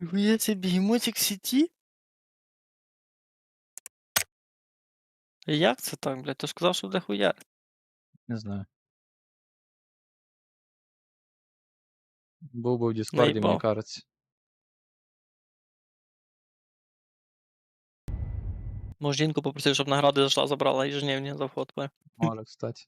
Ніхуя себе, бігемотик в сіті? Як це так, блядь? Ти ж сказав, що буде хуя. Не знаю. Був би в Діскорді, мені Наїбав. кажеться. Може, жінку попросив, щоб награди зайшла, забрала ежедневні за вход. Може, кстати.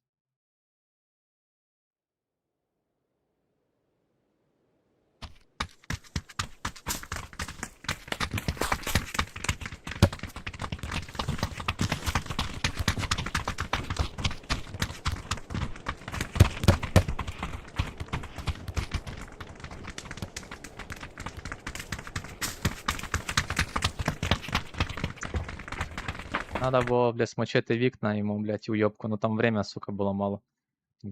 Надо було, блядь, смочити вікна йому, блядь, уйобку, ну там время, сука, було мало.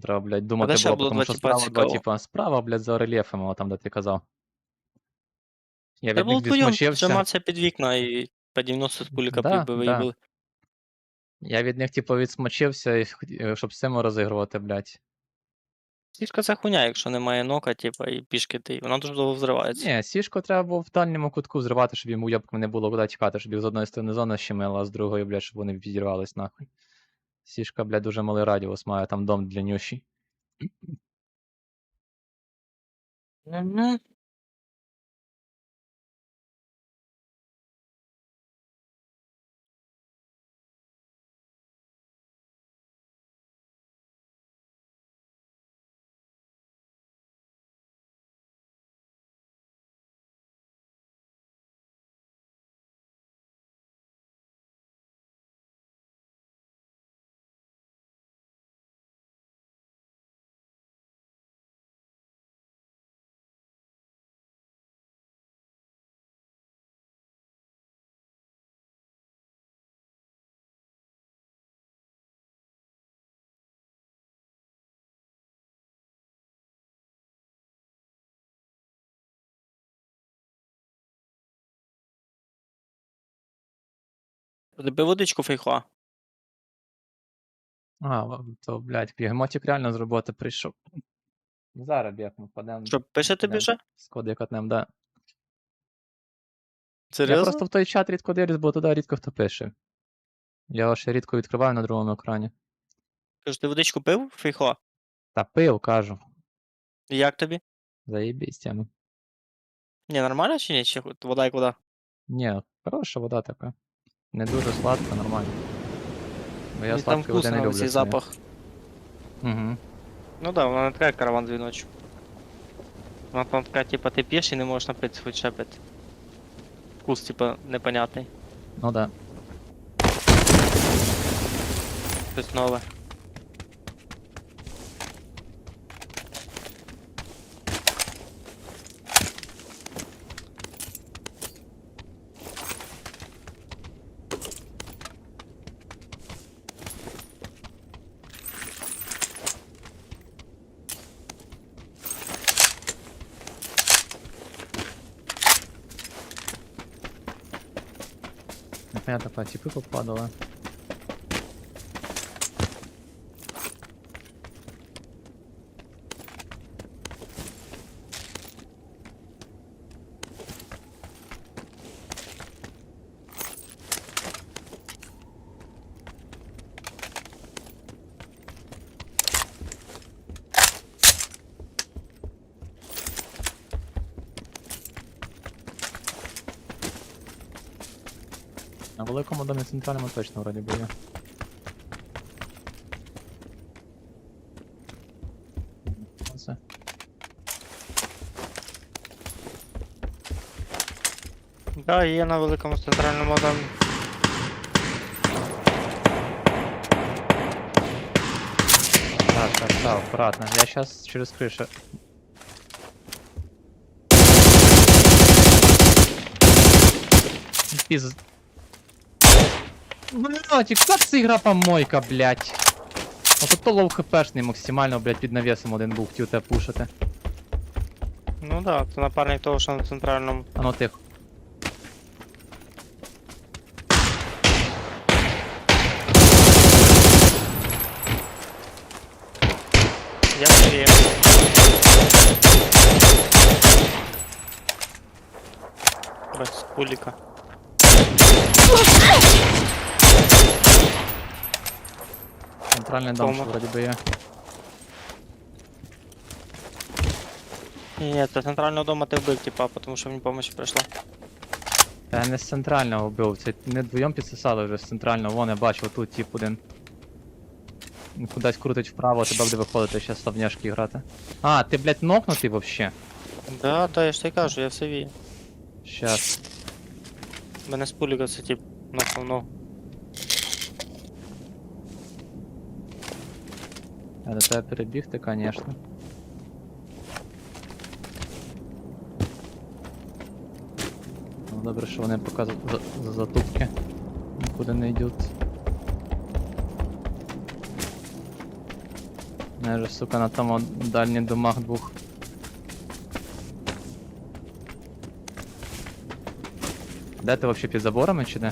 Треба, блядь, думати ще було, було тому два що тіпа справа, два цікаво. типа, справа, блядь, за рельєфом, о, там, де ти казав. Я Треба від було них триматися під вікна і по 90 з пуліка Да, да. виїбали. Я від них, типу, відсмочився, і хот- е, щоб з цим розігрувати, блядь. Сішка це хуйня, якщо немає нока, типа, і пішки ти. Вона дуже довго взривається. Ні, сішку треба було в дальньому кутку зривати, щоб йому уйобками не було куди тікати, щоб їх з одної сторони зона щемила, а з другої, блядь, щоб вони підірвались нахуй. Сішка, блядь, дуже малий радіус має, там дом для Мгм. Тебе водичку фейхла. А, то, блядь, бігемотик реально з роботи прийшов. Зараз бігмо, падемо. Що, пише тобі вже? Сходи катнем, да. Я просто в той чат рідко дивлюсь, бо туди рідко хто пише. Я його ще рідко відкриваю на другому екрані. Кажу, ти водичку пив? Фейхла. Та пив, кажу. І Як тобі? Заєбісь тему. Ні, нормально чи ні? Чи вода як вода? Ні, хороша вода така. Не дуже сладко, нормально. Бо я Мені там сладкі води не вкусно люблю. цей запах. Угу. Ну да, вона не така як караван дзвіночок. Вона там така, типа, ти п'єш і не можеш напитися хоч шепет. Вкус, типа, непонятний. Ну да. Щось нове. Непонятно, по типы попадали. центральному точно вроді би є. Оце. Да, є на великому центральному домі. Так, так, так, аккуратно. Я сейчас через крышу. Пиз... Блядь, как це ігра помойка, блядь. Ото то лоу хпшний максимально, блядь, під навісом один був, хотів тебе пушити. Ну да, це напарник того, що на центральному. А ну тихо. Я тобі. добре, з Центральний дом, Кома. вроді би є. Ні, ні, це центрального дома ти вбив, типа, тому що мені помощь прийшла. Та я не з центрального вбив, це не вдвоєм підсосали вже з центрального, вон я бачив, тут тип один. Він Кудись крутить вправо, тебе буде виходити ще ставняшки грати. А, ти, блядь, нокнутий вообще? Да, да, я ж тобі кажу, я все вію. Щас. Мене з пуліка це тип нахнув ногу. Я до тебе перебігти, конечно. Ну, добре, що вони поки за, за, за затупки нікуди не йдуть. Не же, сука, на тому дальніх домах двох. Де ти вообще під заборами чи де?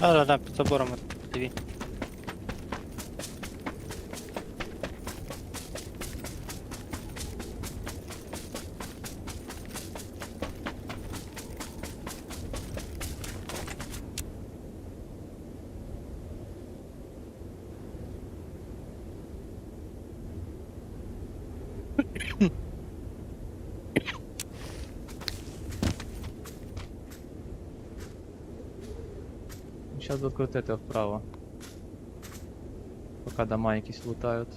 Да, да, да, під забором тобі. Зараз будуть крутити вправо. Поки дома якісь лутають.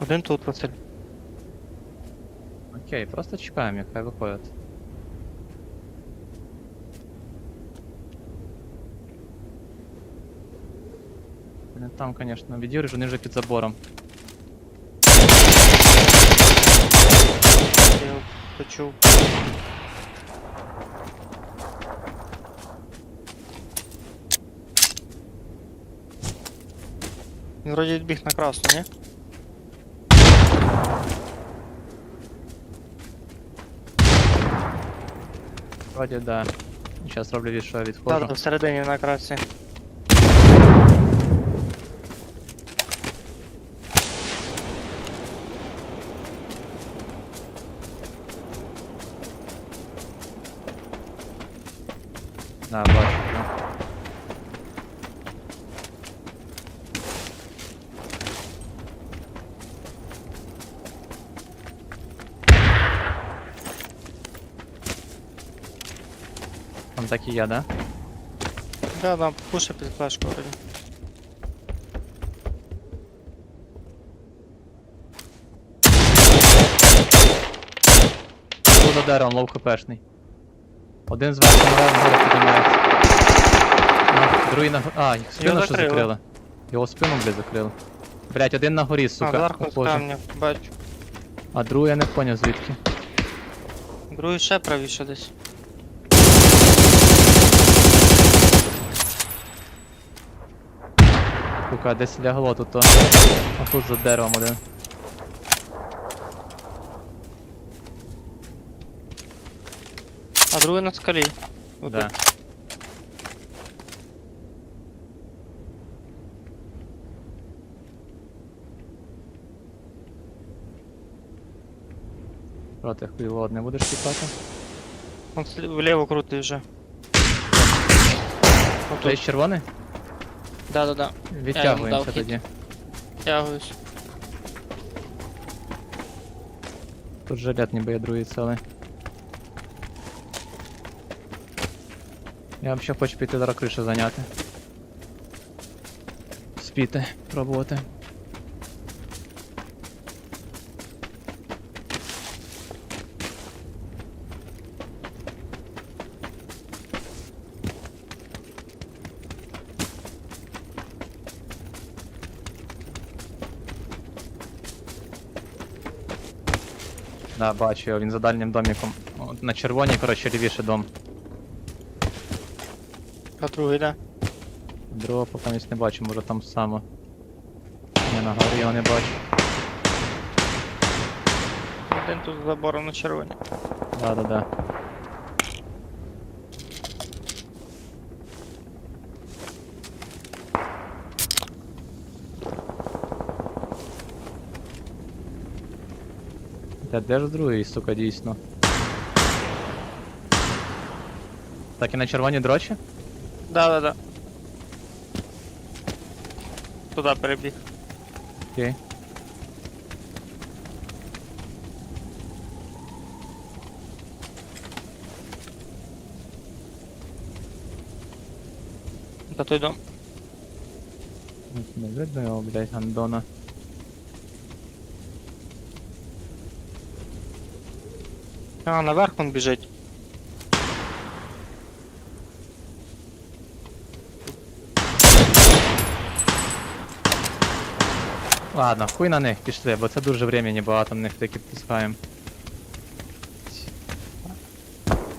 Один тут, Василь. Окей, просто чекаємо, їх, хай виходять. там, конечно, відіриш, вони вже під забором. Я його почув. Він вроді відбіг на красну, ні? Вроді, да. Зараз роблю від що я Так, відходжу. да, всередині на красі. Да, бачу. Да. Там так і є, да? Да, да, пуша під флешку вроді. Тут за деревом, лоу хпшний. Один зверху наверх, вгору піднімається. Другий на го- А, їх спину що закрили. закрили. Його спину, блядь, закрили. Блять, один на горі, А, сука. зверху з похоже. камня, бачу. А другий я не поняв звідки. Другий ще правіше десь. Сука, десь лягло тут. то. А тут за деревом один. А другий на скалі. Отут. Да. Проти хуйло не будеш тікати? Он слі- вліво крутий вже. Той Отут. червоний? Да, да, да. Відтягуємося дав хід. тоді. Тягуюсь. Тут жилет ніби є другий цілий. Я взагалі хочу піти зараз кришу зайняти. Спіти, пробувати. Да, бачу він за дальнім доміком. От На червоній, коротше, лівіше дом. На другий, поки не бачу, може там само. Я на горі його не бачу. Один тут забором на червоні. Да, да, да. Та де ж другий, сука, дійсно. Так і на червоні дрочі? Да-да-да. Туди перебіг. Окей. Та той дом. Не видно його, блядь, гандона. А, наверх він біжить. Ладно, хуй на них пішли, бо це дуже времени багато на них таки пускаємо.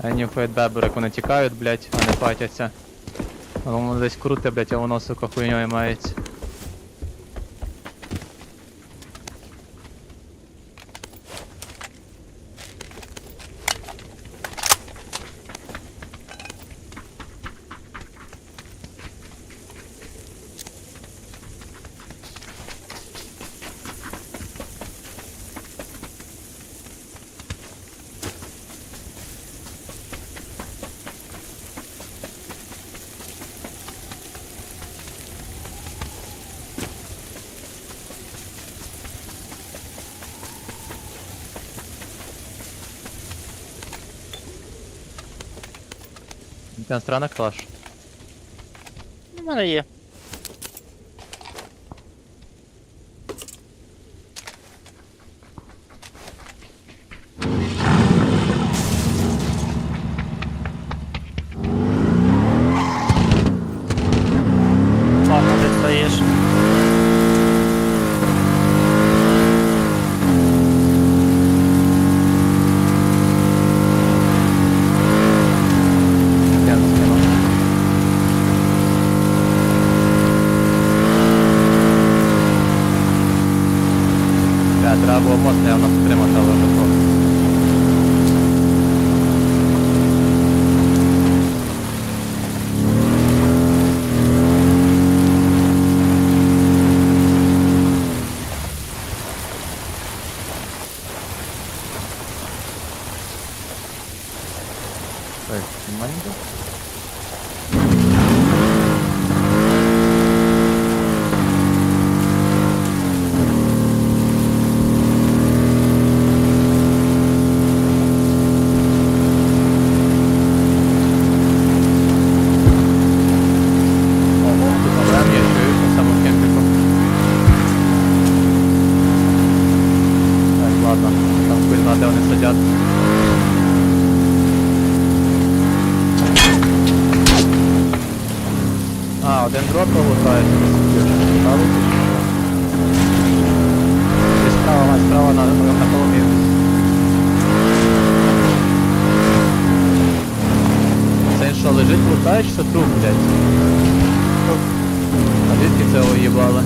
Они входять бебер, як вони тікають, блять, а не патяться. Воно десь круте, блять, а воно, сука, хуйньою мається. Ten странах клаш. У мене є. Ладно, ти стоїш. Я не знаю. Бля, треба було мост, я нас підтримати, але вже то. Так, маленько. Ого, тут Авраам є, чуєш, на самому кемпіку. Так, ладно, там хуй знає, де вони сидять. А, один дроп лутається, цікаво. І справа, мать, справа на, на коломі. Це він що, лежить, лутає, чи це труп, блядь? А звідки це уїбали?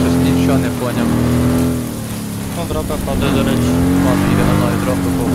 Щось нічого не поняв. Ну, дропа падає, до речі. Ладно, йде на новий дроп, то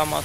КамАЗ.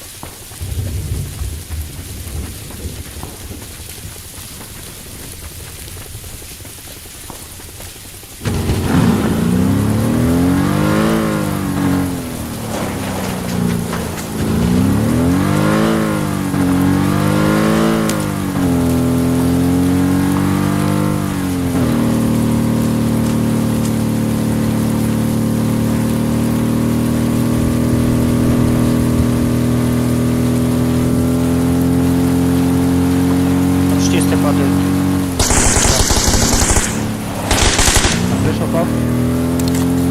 Ти що.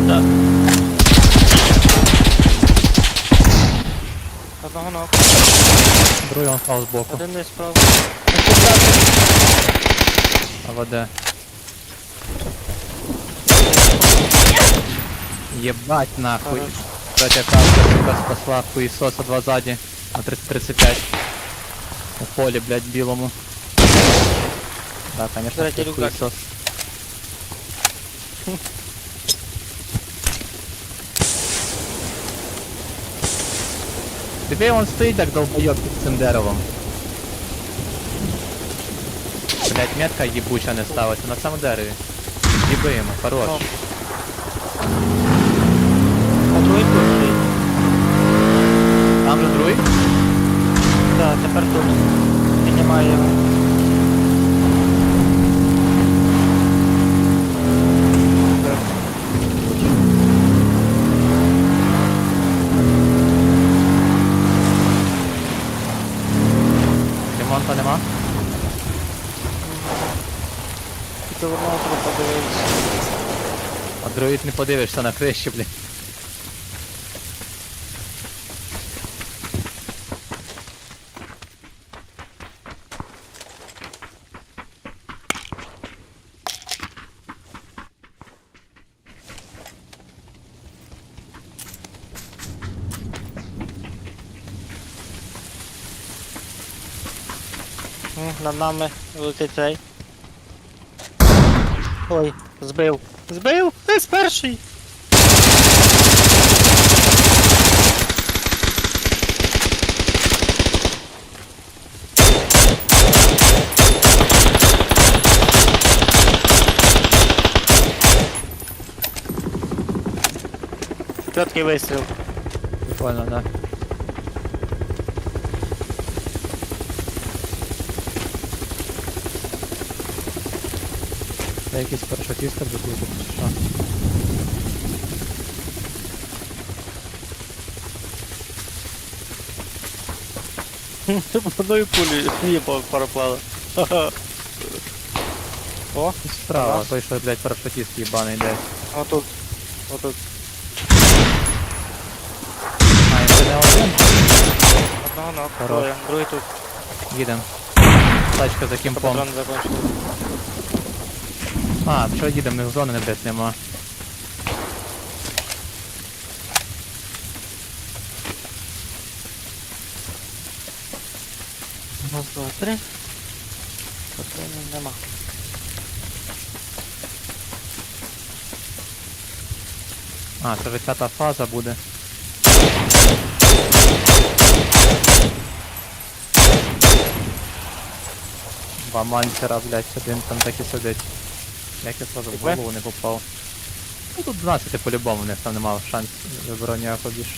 Да. Одного ног. Другий он спал сбоку боку. Один десь справа. А вода. Ебать нахуй. Хорош. карта кавка спасла хуесоса два сзади на 30-35 У поле, блядь, белому. Да, конечно, Кстати, хуесос рюкзак. хуїсос. Диви, он стоїть так долбойоб під цим деревом. Блять, метка їбуча не ставиться на цьому дереві. Їби йому, хорош. Ну. А другий тут стоїть. Там же другий? Так, тепер тут. Піднімаю його. Ремонта нема? Тільки в одного трупа подивився. Другий не подивишся на блядь. М, Над нами летить цей. Ой, збив. Збив! З перший! Чіткий вистріл. Прикольно, да. Це якийсь парашутістка буде чи що? Ти одною пулею їбав пароплава. О, І Справа, Раз. той, що, блядь, парашутіст їбаний йде. отут. Отут. А, він це не один? Одного ног, Хорош. троє. Другий тут. Їдем. Тачка за кімпом. Патрон закончив. А, що їдем, них зони, блядь, нема. Раз, два, три. Патронів нема. А, це вже п'ята фаза буде. Два мантера, блядь, один там так і сидить. Як я сразу в Тебе? голову не попав. Ну тут 12 по-любому, в них там немає шансів вибору ніякого більше.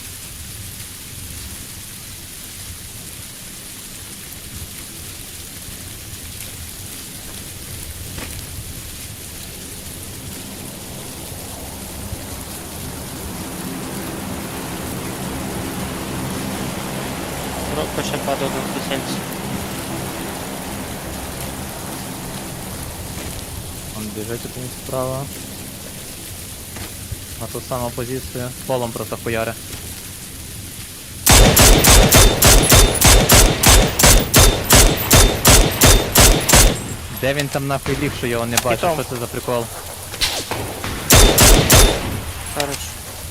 Коробка ще падає до 270. Біжить один справа. На ту саму позицію. Полом просто хуяри. Де він там нахуй ліг, що я його не бачу? там. Що це за прикол? Хорош.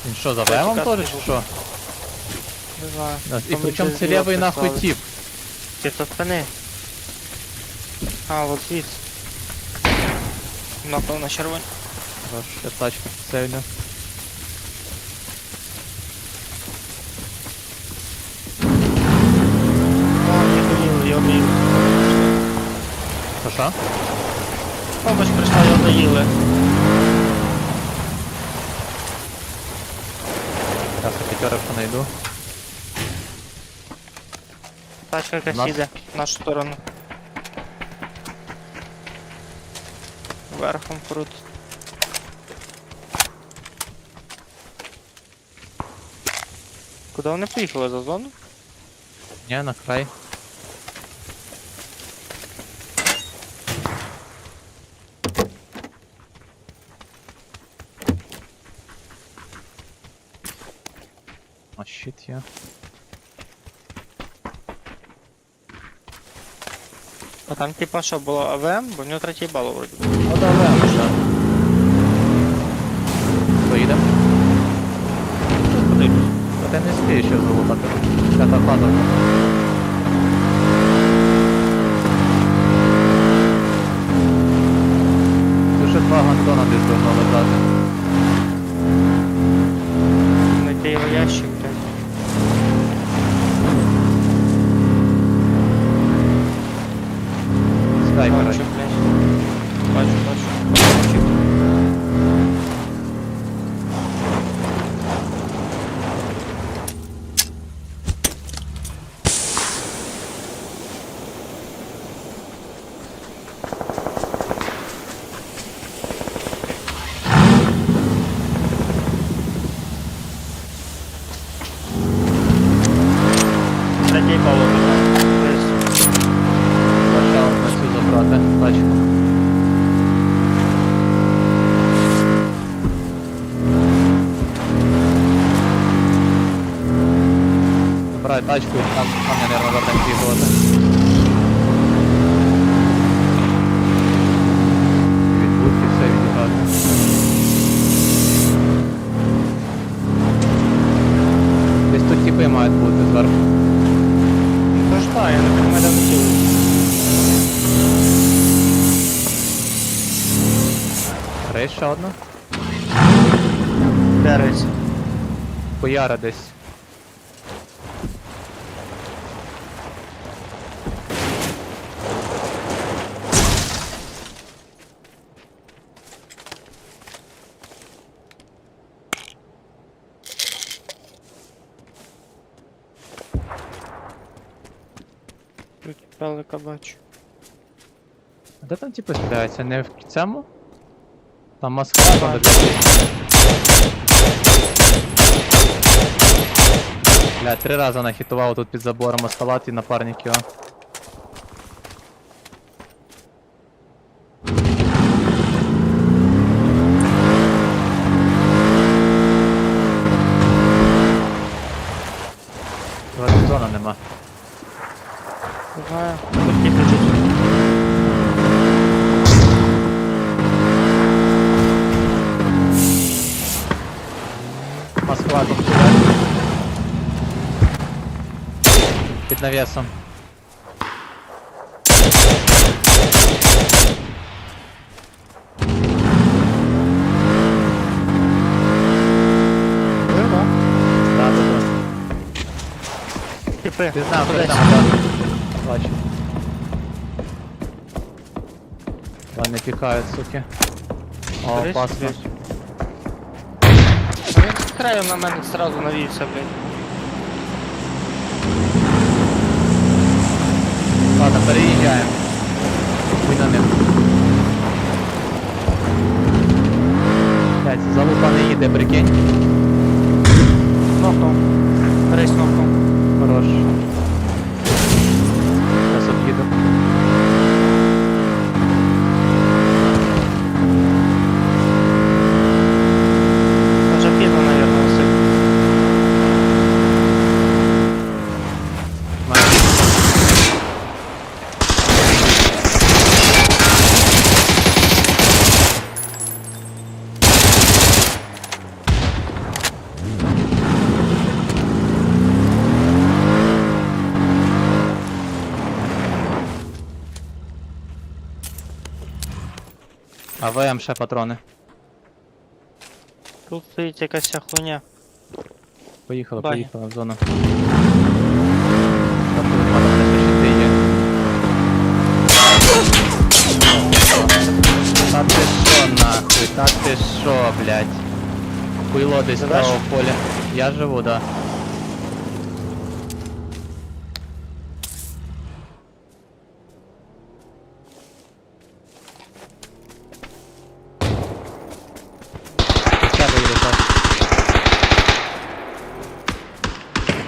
Він що, за кат теж не чи що? Не знаю. І Там причому це лівий нахуй прислали. тіп. Ти то спини. А, от звідси. Напевно, червоні. Хорош, я тачку сильно. О, я доїли, я доїли. Що що? Помощь прийшла, я доїли. Зараз я п'ятерочку знайду. Тачка якась Нас- їде в нашу сторону. верхом крут. Куди вони поїхали за зону? Ні, на край. А щит я. А там типа що було АВМ, бо в нього третій бал вроді. Ну давай, Третій бал Десь. Почав на цю забрати тачку. Забирай тачку і там, там я, наверное, вернем бігувати. Ще одна. Де рейс? Хуяра десь. Тут пелика бачу. А де там типу стріляються? Не в цьому? Там маска там де Бля, три рази нахитував тут під забором оставати і напарник його. Вроде зона нема. Не знаю. Тут тільки чуть. Москва тут стріляє. Під навісом. Вирва. Да, да, да. Типи. Ти знав, Кудись. що там, да. Бачу. Вони піхають, суки. О, Кудись, опасно. кудись. А він з краю на мене сразу навівся, блядь. Переїжджаємо. Ми на них. Залупа не їде, прикинь. Нокнув. Рейс нокнув. Хорош. АВМ ще патрони. Тут стоїть якась ця хуйня. Поїхали, Баня. поїхали в зону. Там буде падати на щити є. Та ти що нахуй, та ти що, блядь. Хуйло десь Живеш? справа в полі. Я живу, да.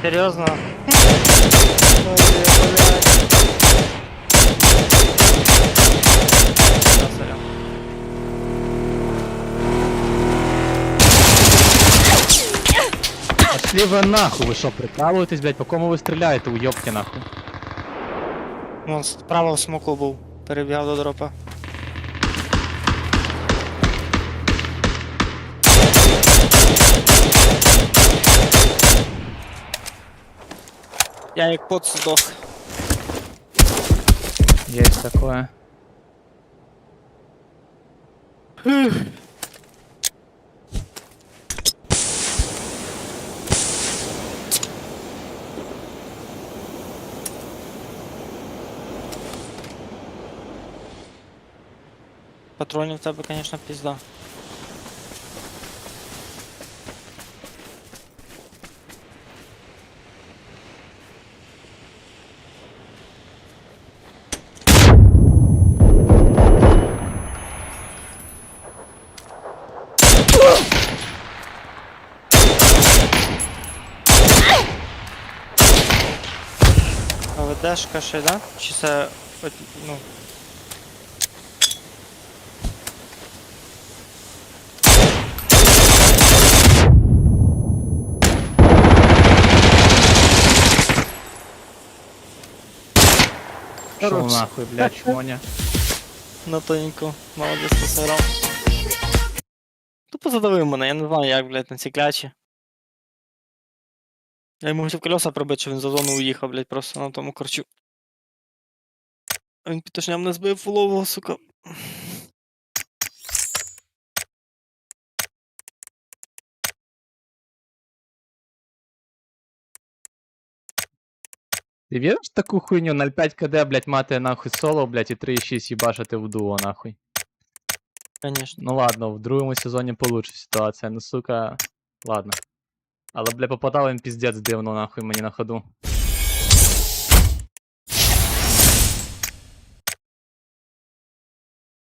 Серйозно? Ой, блядь. Да, сорян. Пошли ви нахуй, ви що, прикалуєтесь, блядь, по кому ви стріляєте, уйобки нахуй. Вон справа в смоку був. Перебігав до дропа. Я як кот здох. Есть такое. Патронів в тебе, конечно, пізда. А ведешка ще, да? Чи це. ну. Шо нахуй, блядь, чмоня. На тоненьку. Молодець посирав. Тупо задавив мене, я не знаю як, блядь, на ці клячі. Я йому хотів колеса пробити, що він за зону уїхав, блядь, просто на тому корчу. Він підтошням не збив фулового, сука. Ти віриш в таку хуйню 0,5 КД, блядь, мати нахуй соло, блядь, і 3,6 їбашити в дуо, нахуй. Конечно. Ну ладно, в другому сезоні получше ситуація, ну сука. Ладно. Але, бля, попадав він піздець дивно, нахуй, мені на ходу.